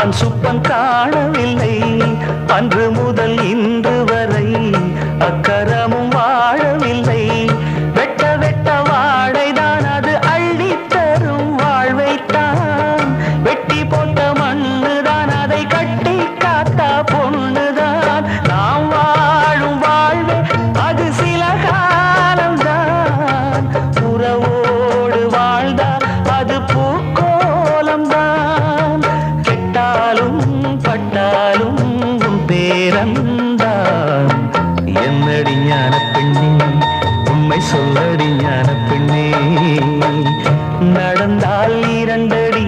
அப்பன் சுப்பன் காணவில்லை. அன்று முதல் இன்று வரை அக்கரமும் வாழவில்லை. வெட்ட வெட்ட வாழைதான் அது அள்ளித் தரும் வாழ்வைத்தான். வெட்டி போட்ட மண்ணுதான் அதை கட்டி காத்தா பொண்ணுதான். நாம் வாழும் வாழ்வு அது சில காலம்தான். அது பட்டாலும் பட்டாலும் உன் பேரந்தான் என்னடி ஞான பெண்ணே உண்மை சொல்லடி ஞான பெண்ணே நடந்தால் இரண்டடி